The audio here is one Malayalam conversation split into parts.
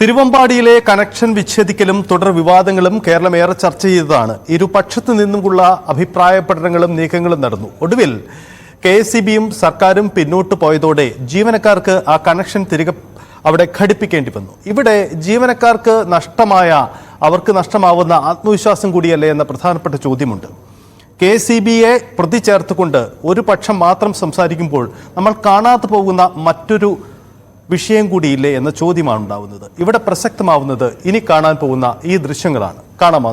തിരുവമ്പാടിയിലെ കണക്ഷൻ വിച്ഛേദിക്കലും തുടർ വിവാദങ്ങളും കേരളം ഏറെ ചർച്ച ചെയ്തതാണ്. ഇരുപക്ഷത്തു നിന്നുമുള്ള അഭിപ്രായ പഠനങ്ങളും നീക്കങ്ങളും നടന്നു. ഒടുവിൽ കെ എസ് സർക്കാരും പിന്നോട്ട് പോയതോടെ ജീവനക്കാർക്ക് ആ കണക്ഷൻ തിരികെ അവിടെ ഘടിപ്പിക്കേണ്ടി വന്നു. ഇവിടെ ജീവനക്കാർക്ക് നഷ്ടമായ അവർക്ക് നഷ്ടമാവുന്ന ആത്മവിശ്വാസം കൂടിയല്ലേ എന്ന പ്രധാനപ്പെട്ട ചോദ്യമുണ്ട്. കെ സി ബിയെ പ്രതി ചേർത്തുകൊണ്ട് ഒരു പക്ഷം മാത്രം സംസാരിക്കുമ്പോൾ നമ്മൾ കാണാതെ പോകുന്ന മറ്റൊരു വിഷയം കൂടിയില്ലേ എന്ന ചോദ്യമാണ് ഉണ്ടാവുന്നത്. ഇവിടെ പ്രസക്തമാവുന്നത് ഇനി കാണാൻ പോകുന്ന ഈ ദൃശ്യങ്ങളാണ്. കാണാം ആ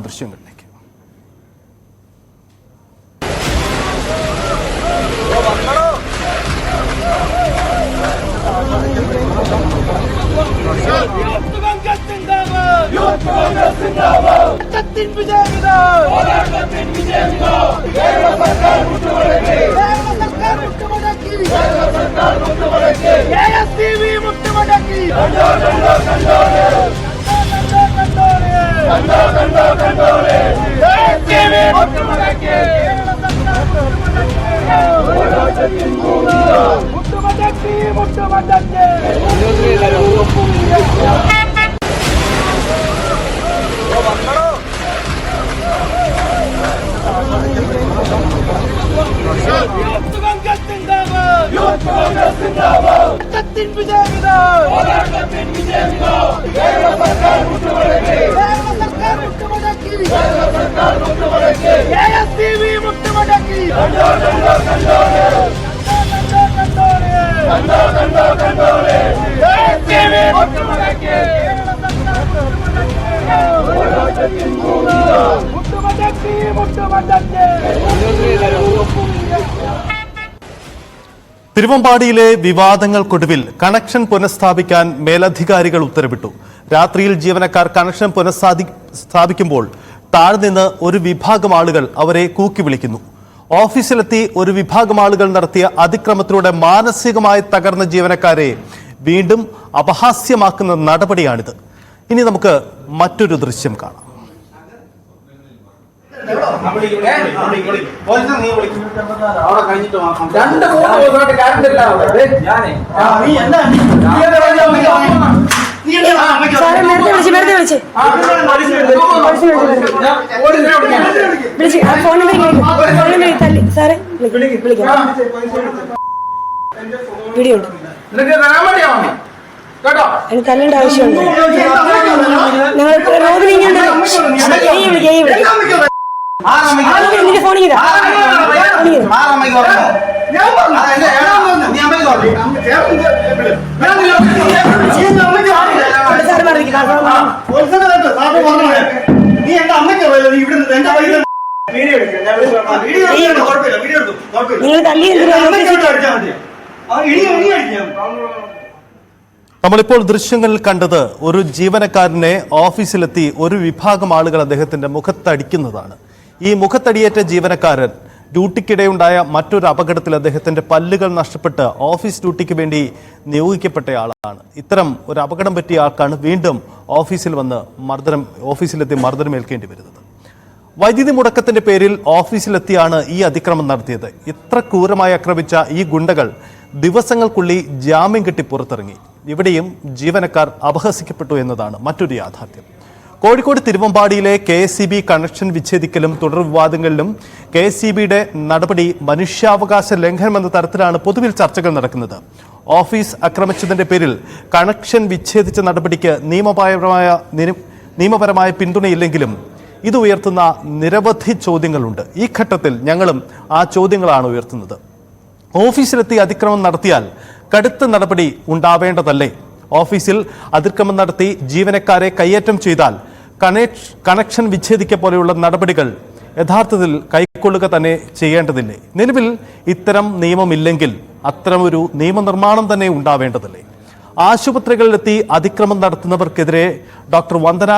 കേരള സർക്കാർ സർക്കാർ ಕಪ್ಪಿನ ಬಿಜೆಪಿ ಸರ್ಕಾರ തിരുവമ്പാടിയിലെ വിവാദങ്ങൾക്കൊടുവിൽ കണക്ഷൻ പുനഃസ്ഥാപിക്കാൻ മേലധികാരികൾ ഉത്തരവിട്ടു. രാത്രിയിൽ ജീവനക്കാർ കണക്ഷൻ പുനഃസ്ഥാപി സ്ഥാപിക്കുമ്പോൾ താഴ്ന്നിന്ന് ഒരു വിഭാഗം ആളുകൾ അവരെ കൂക്കി വിളിക്കുന്നു. ഓഫീസിലെത്തി ഒരു വിഭാഗം ആളുകൾ നടത്തിയ അതിക്രമത്തിലൂടെ മാനസികമായി തകർന്ന ജീവനക്കാരെ വീണ്ടും അപഹാസ്യമാക്കുന്ന നടപടിയാണിത്. ഇനി നമുക്ക് മറ്റൊരു ദൃശ്യം കാണാം. രണ്ട് മൂന്ന് ദിവസമായിട്ട് കറണ്ട് ഇല്ല അവിടെ. നീ എന്താ വീഡിയോ ഉണ്ട് അതിന് തല്ലേണ്ട ആവശ്യമുണ്ട് റോഡിൽ ഇങ്ങനെ നീ എന്റെ അമ്മയ്ക്ക് നീ ഇവിടെ എന്റെ വൈകിട്ട് വീഡിയോ വീഡിയോ കുഴപ്പമില്ല എടുത്തു കുഴപ്പമില്ല. നമ്മളിപ്പോൾ ദൃശ്യങ്ങളിൽ കണ്ടത് ഒരു ജീവനക്കാരനെ ഓഫീസിലെത്തി ഒരു വിഭാഗം ആളുകൾ അദ്ദേഹത്തിന്റെ മുഖത്തടിക്കുന്നതാണ്. ഈ മുഖത്തടിയേറ്റ ജീവനക്കാരൻ ഡ്യൂട്ടിക്കിടെയുണ്ടായ മറ്റൊരു അപകടത്തിൽ അദ്ദേഹത്തിന്റെ പല്ലുകൾ നഷ്ടപ്പെട്ട് ഓഫീസ് ഡ്യൂട്ടിക്ക് വേണ്ടി നിയോഗിക്കപ്പെട്ടയാളാണ്. ഇത്തരം ഒരു അപകടം പറ്റിയ ആൾക്കാണ് വീണ്ടും ഓഫീസിൽ വന്ന് മർദ്ദനം ഓഫീസിലെത്തി മർദ്ദനമേൽക്കേണ്ടി വരുന്നത്. വൈദ്യുതി മുടക്കത്തിന്റെ പേരിൽ ഓഫീസിലെത്തിയാണ് ഈ അതിക്രമം നടത്തിയത്. ഇത്ര ക്രൂരമായി ആക്രമിച്ച ഈ ഗുണ്ടകൾ ദിവസങ്ങൾക്കുള്ളിൽ ജാമ്യം കിട്ടി പുറത്തിറങ്ങി. ഇവിടെയും ജീവനക്കാർ അപഹസിക്കപ്പെട്ടു എന്നതാണ് മറ്റൊരു യാഥാർത്ഥ്യം. Kozhikode തിരുവമ്പാടിയിലെ K S C B connection വിച്ഛേദിക്കലും തുടർ വിവാദങ്ങളിലും കെ എസ് സി ബിയുടെ നടപടി മനുഷ്യാവകാശ ലംഘനമെന്ന തരത്തിലാണ് പൊതുവിൽ ചർച്ചകൾ നടക്കുന്നത്. ഓഫീസ് ആക്രമിച്ചതിന്റെ പേരിൽ കണക്ഷൻ വിച്ഛേദിച്ച നടപടിക്ക് നിയമപരമായ നിയമപരമായ പിന്തുണയില്ലെങ്കിലും ഇത് ഉയർത്തുന്ന നിരവധി ചോദ്യങ്ങളുണ്ട്. ഈ ഘട്ടത്തിൽ ഞങ്ങളും ആ ചോദ്യങ്ങളാണ് ഉയർത്തുന്നത്. ഓഫീസിലെത്തി അതിക്രമം നടത്തിയാൽ കടുത്ത നടപടി ഉണ്ടാവേണ്ടതല്ലേ? ഓഫീസിൽ അതിക്രമം നടത്തി ജീവനക്കാരെ കയ്യേറ്റം ചെയ്താൽ കണക്ഷ കണക്ഷൻ വിച്ഛേദിക്ക പോലെയുള്ള നടപടികൾ യഥാർത്ഥത്തിൽ കൈക്കൊള്ളുക തന്നെ ചെയ്യേണ്ടതില്ലേ? നിലവിൽ ഇത്തരം നിയമമില്ലെങ്കിൽ അത്തരമൊരു നിയമനിർമ്മാണം തന്നെ ഉണ്ടാവേണ്ടതില്ലേ? ആശുപത്രികളിലെത്തി അതിക്രമം നടത്തുന്നവർക്കെതിരെ ഡോക്ടർ വന്ദന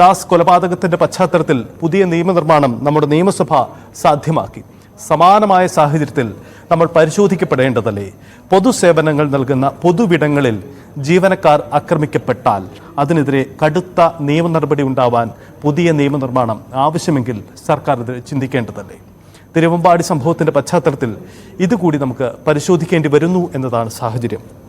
ദാസ് കൊലപാതകത്തിന്റെ പശ്ചാത്തലത്തിൽ പുതിയ നിയമനിർമ്മാണം നമ്മുടെ നിയമസഭ സാധ്യമാക്കി. സമാനമായ സാഹചര്യത്തിൽ നമ്മൾ പരിശോധിക്കപ്പെടേണ്ടതല്ലേ? പൊതുസേവനങ്ങൾ നൽകുന്ന പൊതുവിടങ്ങളിൽ ജീവനക്കാർ ആക്രമിക്കപ്പെട്ടാൽ അതിനെതിരെ കടുത്ത നിയമ നടപടി ഉണ്ടാവാൻ പുതിയ നിയമനിർമ്മാണം ആവശ്യമെങ്കിൽ സർക്കാർ ഇത് ചിന്തിക്കേണ്ടതല്ലേ? തിരുവമ്പാടി സംഭവത്തിന്റെ പശ്ചാത്തലത്തിൽ ഇതുകൂടി നമുക്ക് പരിശോധിക്കേണ്ടി വരുന്നു എന്നതാണ് സാഹചര്യം.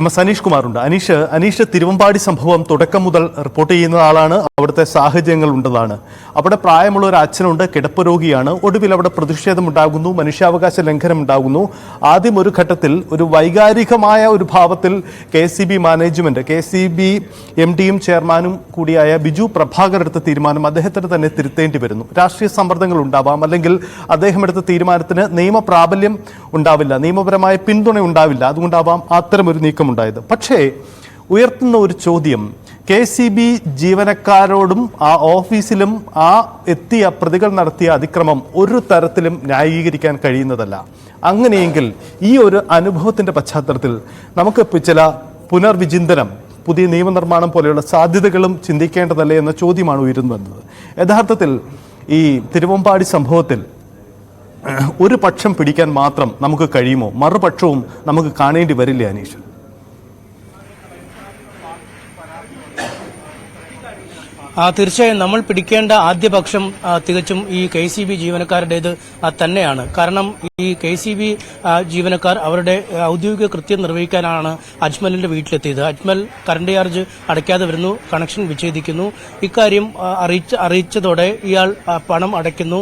എം എസ് അനീഷ് കുമാറുണ്ട്. അനീഷ് അനീഷ് തിരുവമ്പാടി സംഭവം തുടക്കം മുതൽ റിപ്പോർട്ട് ചെയ്യുന്ന ആളാണ്. അവിടുത്തെ സാഹചര്യങ്ങൾ ഉണ്ടതാണ് അവിടെ പ്രായമുള്ള ഒരു അച്ഛനുണ്ട്. കിടപ്പ് രോഗിയാണ്. ഒടുവിൽ അവിടെ പ്രതിഷേധം ഉണ്ടാകുന്നു. മനുഷ്യാവകാശ ലംഘനം ഉണ്ടാകുന്നു. ആദ്യം ഒരു ഘട്ടത്തിൽ ഒരു വൈകാരികമായ ഒരു ഭാവത്തിൽ K C B management K C B M ഡിയും ചെയർമാനും കൂടിയായ ബിജു പ്രഭാകർ എടുത്ത തീരുമാനം അദ്ദേഹത്തിന് തന്നെ തിരുത്തേണ്ടി വരുന്നു. രാഷ്ട്രീയ സമ്മർദ്ദങ്ങൾ ഉണ്ടാവാം. അല്ലെങ്കിൽ അദ്ദേഹം എടുത്ത തീരുമാനത്തിന് നിയമപ്രാബല്യം ഉണ്ടാവില്ല. നിയമപരമായ പിന്തുണ ഉണ്ടാവില്ല. അതുകൊണ്ടാവാം അത്തരമൊരു നീക്കമുണ്ടായത് പക്ഷേ ഉയർത്തുന്ന ഒരു ചോദ്യം. കെ സി ബി ജീവനക്കാരോടും ആ ഓഫീസിലും ആ എത്തിയ പ്രതികൾ നടത്തിയ അതിക്രമം ഒരു തരത്തിലും ന്യായീകരിക്കാൻ കഴിയുന്നതല്ല. അങ്ങനെയെങ്കിൽ ഈ ഒരു അനുഭവത്തിന്റെ പശ്ചാത്തലത്തിൽ നമുക്ക് ചില പുനർവിചിന്തനം പുതിയ നിയമനിർമ്മാണം പോലെയുള്ള സാധ്യതകളും ചിന്തിക്കേണ്ടതല്ലേ എന്ന ചോദ്യമാണ് ഉയർന്നു വന്നത് യഥാർത്ഥത്തിൽ ഈ തിരുവമ്പാടി സംഭവത്തിൽ ഒരു പക്ഷം പിടിക്കാൻ മാത്രം നമുക്ക് കഴിയുമോ? മറുപക്ഷവും നമുക്ക് കാണേണ്ടി വരില്ലേ അനീഷ്? തീർച്ചയായും നമ്മൾ പിടിക്കേണ്ട ആദ്യ പക്ഷം തികച്ചും ഈ കെ സി ബി ജീവനക്കാരുടേത് തന്നെയാണ്. കാരണം ഈ കെ സി ബി ജീവനക്കാർ അവരുടെ ഔദ്യോഗിക കൃത്യം നിർവഹിക്കാനാണ് അജ്മലിന്റെ വീട്ടിലെത്തിയത്. അജ്മൽ കറണ്ട് ചാർജ് അടയ്ക്കാതെ വരുന്നു കണക്ഷൻ വിച്ഛേദിക്കുന്നു. ഇക്കാര്യം അറിയിച്ചതോടെ ഇയാൾ പണം അടയ്ക്കുന്നു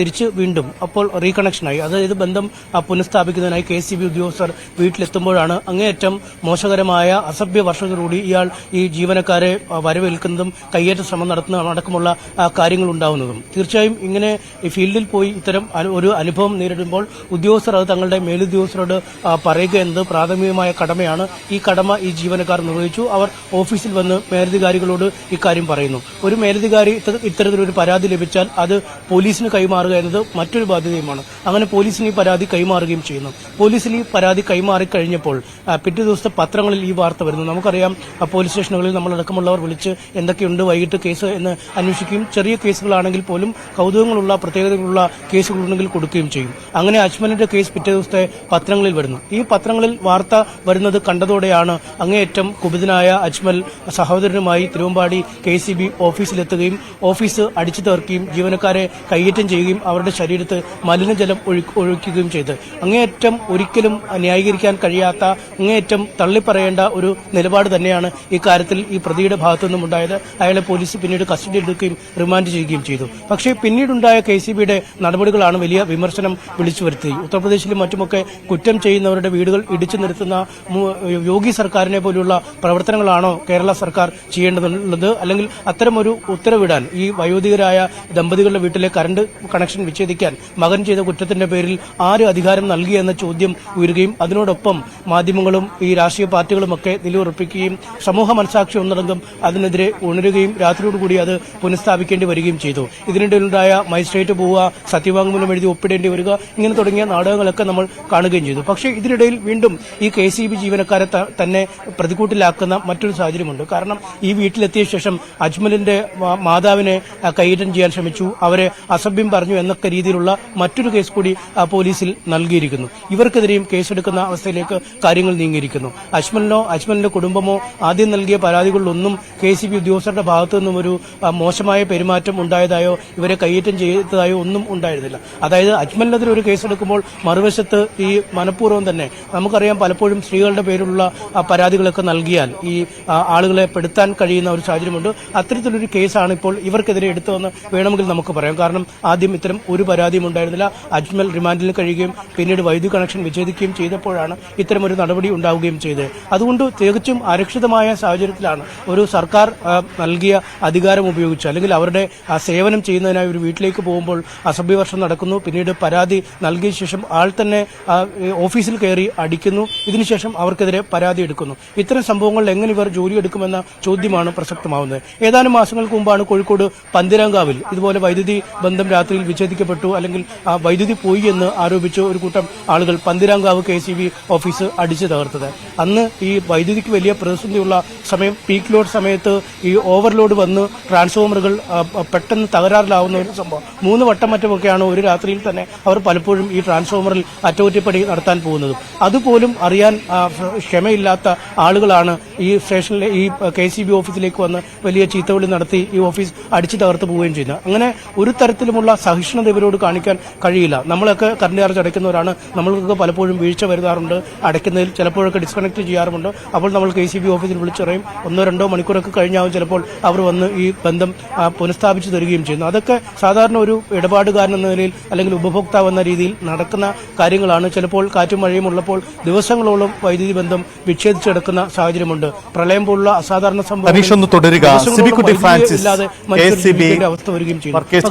തിരിച്ച് വീണ്ടും. അപ്പോൾ റീകണക്ഷനായി. അതായത് ബന്ധം പുനഃസ്ഥാപിക്കുന്നതിനായി കെ സി ബി ഉദ്യോഗസ്ഥർ വീട്ടിലെത്തുമ്പോഴാണ് അങ്ങേയറ്റം മോശകരമായ അസഭ്യ വർഷത്തോടുകൂടി ഇയാൾ ഈ ജീവനക്കാരെ വരവേൽക്കുന്നതും കയ്യേറ്റ ശ്രമം നടത്തുന്ന അടക്കമുള്ള കാര്യങ്ങൾ ഉണ്ടാവുന്നതും തീർച്ചയായും ഇങ്ങനെ ഫീൽഡിൽ പോയി ഇത്തരം ഒരു അനുഭവം നേരിടുമ്പോൾ ഉദ്യോഗസ്ഥർ അത് തങ്ങളുടെ മേലുദ്യോഗസ്ഥരോട് പറയുക എന്നത് പ്രാഥമികമായ കടമയാണ്. ഈ കടമ ഈ ജീവനക്കാർ നിർവഹിച്ചു. അവർ ഓഫീസിൽ വന്ന് മേലധികാരികളോട് ഇക്കാര്യം പറയുന്നു. ഒരു മേലധികാരി ഇത്ത- ഇത്തരത്തിലൊരു പരാതി ലഭിച്ചാൽ അത് പോലീസിന് കൈമാറുക എന്നത് മറ്റൊരു ബാധ്യതയുമാണ്. അങ്ങനെ പോലീസിന് ഈ പരാതി കൈമാറുകയും ചെയ്യുന്നു. പോലീസിൽ ഈ പരാതി കൈമാറി കഴിഞ്ഞപ്പോൾ പിറ്റേ ദിവസത്തെ പത്രങ്ങളിൽ ഈ വാർത്ത വരുന്നു. നമുക്കറിയാം പോലീസ് സ്റ്റേഷനുകളിൽ നമ്മളടക്കമുള്ളവർ വിളിച്ച് എന്തൊക്കെയുണ്ട് വൈകിട്ട് കേസ് എന്ന് അന്വേഷിക്കുകയും ചെറിയ കേസുകളാണെങ്കിൽ പോലും കൗതുകങ്ങളുള്ള പ്രത്യേകതകളുള്ള കേസുകളുണ്ടെങ്കിൽ കൊടുക്കുകയും ചെയ്യും. അങ്ങനെ അജ്മലിന്റെ കേസ് പിറ്റേ ദിവസത്തെ പത്രങ്ങളിൽ വരുന്നു. ഈ പത്രങ്ങളിൽ വാർത്ത വരുന്നത് കണ്ടതോടെയാണ് അങ്ങേയറ്റം കുപിതനായ അജ്മൽ സഹോദരനുമായി തിരുവമ്പാടി കെ സി ബി ഓഫീസിലെത്തുകയും ഓഫീസ് അടിച്ചു തീർക്കുകയും ജീവനക്കാരെ കയ്യേറ്റം ചെയ്യുകയും അവരുടെ ശരീരത്ത് മലിനജലം ഒഴി- ഒഴിക്കുകയും ചെയ്ത്. അങ്ങേയറ്റം ഒരിക്കലും ന്യായീകരിക്കാൻ കഴിയാത്ത അങ്ങേയറ്റം തള്ളിപ്പറയേണ്ട ഒരു നിലപാട് തന്നെയാണ് ഇക്കാര്യത്തിൽ ഈ പ്രതിയുടെ ഭാഗത്തു നിന്നും ഉണ്ടായത് അയാളെ പോലീസ് പിന്നീട് കസ്റ്റഡി എടുക്കുകയും റിമാൻഡ് ചെയ്യുകയും ചെയ്തു. പക്ഷേ പിന്നീടുണ്ടായ കെ സി ബിയുടെ നടപടികളാണ് വലിയ വിമർശനം വിളിച്ചു വരുത്തി. ഉത്തർപ്രദേശിലും മറ്റുമൊക്കെ കുറ്റം ചെയ്യുന്നവരുടെ വീടുകൾ ഇടിച്ചു നിർത്തുന്ന യോഗി സർക്കാരിനെ പോലുള്ള പ്രവർത്തനങ്ങളാണോ കേരള സർക്കാർ ചെയ്യേണ്ടതുള്ളത്? അല്ലെങ്കിൽ അത്തരമൊരു ഉത്തരവിടാൻ ഈ വയോധികരായ ദമ്പതികളുടെ വീട്ടിലെ കറണ്ട് കണക്ഷൻ വിച്ഛേദിക്കാൻ മകൻ ചെയ്ത കുറ്റത്തിന്റെ പേരിൽ ആര് അധികാരം നൽകി എന്ന ചോദ്യം ഉയരുകയും അതിനോടൊപ്പം മാധ്യമങ്ങളും ഈ രാഷ്ട്രീയ പാർട്ടികളുമൊക്കെ നിലയുറപ്പിക്കുകയും സമൂഹ മനസാക്ഷി ഒന്നടങ്കം അതിനെതിരെ ഉണരുകയും രാത്രിയോടുകൂടി അത് പുനഃസ്ഥാപിക്കേണ്ടി വരികയും ചെയ്തു. ഇതിനിടയിലുണ്ടായ മജിസ്ട്രേറ്റ് പോവുക സത്യവാങ്മൂലം എഴുതി ഒപ്പിടേണ്ടി വരിക ഇങ്ങനെ തുടങ്ങിയ നാടകങ്ങളൊക്കെ നമ്മൾ കാണുകയും ചെയ്തു. പക്ഷേ ഇതിനിടയിൽ വീണ്ടും ഈ കെ സി ബി ജീവനക്കാരെ തന്നെ പ്രതികൂട്ടിലാക്കുന്ന മറ്റൊരു സാഹചര്യമുണ്ട്. കാരണം ഈ വീട്ടിലെത്തിയ ശേഷം അജ്മലിന്റെ മാതാവിനെ കൈയേറ്റം ചെയ്യാൻ ശ്രമിച്ചു. അവരെ അസഭ്യം പറഞ്ഞു എന്നൊക്കെ രീതിയിലുള്ള മറ്റൊരു കേസ് കൂടി പോലീസിൽ നൽകിയിരിക്കുന്നു. ഇവർക്കെതിരെയും കേസെടുക്കുന്ന അവസ്ഥയിലേക്ക് കാര്യങ്ങൾ നീങ്ങിയിരിക്കുന്നു. അജ്മലിനോ അജ്മലിന്റെ കുടുംബമോ ആദ്യം നൽകിയ പരാതികളിലൊന്നും കെ സി ബി ഉദ്യോഗസ്ഥരുടെ ഭാഗത്തു നിന്നും ഒരു മോശമായ പെരുമാറ്റം ഉണ്ടായതായോ ഇവരെ കയ്യേറ്റം ചെയ്തതായോ ഒന്നും ഉണ്ടായിരുന്നില്ല. അതായത് അജ്മലിനെതിരെ ഒരു കേസെടുക്കുമ്പോൾ മറുവശത്ത് ഈ മനഃപൂർവം തന്നെ നമുക്കറിയാം പലപ്പോഴും സ്ത്രീകളുടെ പേരിലുള്ള പരാതികളൊക്കെ നൽകിയാൽ ഈ ആളുകളെ പെടുത്താൻ കഴിയുന്ന ഒരു സാഹചര്യമുണ്ട്. അത്തരത്തിലൊരു കേസാണ് ഇപ്പോൾ ഇവർക്കെതിരെ എടുത്തതെന്ന് വേണമെങ്കിൽ നമുക്ക് പറയാം. കാരണം ആദ്യം ഇത്തരം ഒരു പരാതിയും ഉണ്ടായിരുന്നില്ല. അജ്മൽ റിമാൻഡിൽ കഴിയുകയും പിന്നീട് വൈദ്യുതി കണക്ഷൻ വിച്ഛേദിക്കുകയും ചെയ്തപ്പോഴാണ് ഇത്തരം ഒരു നടപടി ഉണ്ടാവുകയും ചെയ്തത്. അതുകൊണ്ട് തികച്ചും അരക്ഷിതമായ സാഹചര്യത്തിലാണ് ഒരു സർക്കാർ നൽകിയ അധികാരം ഉപയോഗിച്ച്. അല്ലെങ്കിൽ അവരുടെ ആ, സേവനം ചെയ്യുന്നതിനായി ഒരു വീട്ടിലേക്ക് പോകുമ്പോൾ അസഭ്യവർഷം നടക്കുന്നു. പിന്നീട് പരാതി നൽകിയ ശേഷം ആൾ തന്നെ ഓഫീസിൽ കയറി അടിക്കുന്നു. ഇതിനുശേഷം അവർക്കെതിരെ പരാതി എടുക്കുന്നു. ഇത്തരം സംഭവങ്ങളിൽ എങ്ങനെ ഇവർ ജോലി എടുക്കുമെന്ന ചോദ്യമാണ് പ്രസക്തമാവുന്നത്. ഏതാനും മാസങ്ങൾക്ക് മുമ്പാണ് കോഴിക്കോട് പന്തിരാങ്കാവിൽ ഇതുപോലെ വൈദ്യുതി ബന്ധം രാത്രിയിൽ വിച്ഛേദിക്കപ്പെട്ടു. അല്ലെങ്കിൽ വൈദ്യുതി പോയി എന്ന് ആരോപിച്ച് ഒരു കൂട്ടം ആളുകൾ പന്തിരാങ്കാവ് കെ ഓഫീസ് അടിച്ചു തകർത്തത്. അന്ന് ഈ വൈദ്യുതിക്ക് വലിയ പ്രതിസന്ധിയുള്ള സമയം പീക്ക് ലോഡ് സമയത്ത് ഈ ഓവർലോഡ് വന്ന് ട്രാൻസ്ഫോമറുകൾ പെട്ടെന്ന് തകരാറിലാവുന്ന ഒരു സംഭവം. മൂന്ന് വട്ടം മറ്റുമൊക്കെയാണ് ഒരു രാത്രിയിൽ തന്നെ അവർ പലപ്പോഴും ഈ ട്രാൻസ്ഫോമറിൽ അറ്റകുറ്റപ്പണി നടത്താൻ പോകുന്നത്. അതുപോലും അറിയാൻ ക്ഷമയില്ലാത്ത ആളുകളാണ് ഈ സ്റ്റേഷനിലെ ഈ കെ സി ബി ഓഫീസിലേക്ക് വന്ന് വലിയ ചീത്തവിളി നടത്തി ഈ ഓഫീസ് അടിച്ചു തകർത്ത് പോവുകയും ചെയ്യുന്നത്. അങ്ങനെ ഒരു തരത്തിലുമുള്ള സഹിഷ്ണുത ഇവരോട് കാണിക്കാൻ കഴിയില്ല. നമ്മളൊക്കെ കറണ്ട് ചാർജ് അടയ്ക്കുന്നവരാണ് നമ്മൾക്കൊക്കെ പലപ്പോഴും വീഴ്ച വരുത്താറുണ്ട്. അടയ്ക്കുന്നതിൽ ചിലപ്പോഴൊക്കെ ഡിസ്കണക്ട് ചെയ്യാറുമുണ്ട്. അപ്പോൾ നമ്മൾ കെ സി ബി ഓഫീസിൽ വിളിച്ചറിയും. ഒന്നോ രണ്ടോ മണിക്കൂറൊക്കെ കഴിഞ്ഞാവും ചിലപ്പോൾ അവർ വന്ന് ഈ ബന്ധം പുനഃസ്ഥാപിച്ചു തരികയും ചെയ്യുന്നു. അതൊക്കെ സാധാരണ ഒരു ഇടപാടുകാരൻ എന്ന നിലയിൽ അല്ലെങ്കിൽ ഉപഭോക്താവ് എന്ന രീതിയിൽ നടക്കുന്ന കാര്യങ്ങളാണ്. ചിലപ്പോൾ കാറ്റും മഴയും ഉള്ളപ്പോൾ ദിവസങ്ങളോളം വൈദ്യുതി ബന്ധം വിച്ഛേദിച്ചെടുക്കുന്ന സാഹചര്യമുണ്ട്. പ്രളയം പോലുള്ള അസാധാരണ സംഭവം ഇല്ലാതെ ജീവിക്കേണ്ട അവസ്ഥ വരികയും ചെയ്യുന്നു. വർക്കേഴ്സ്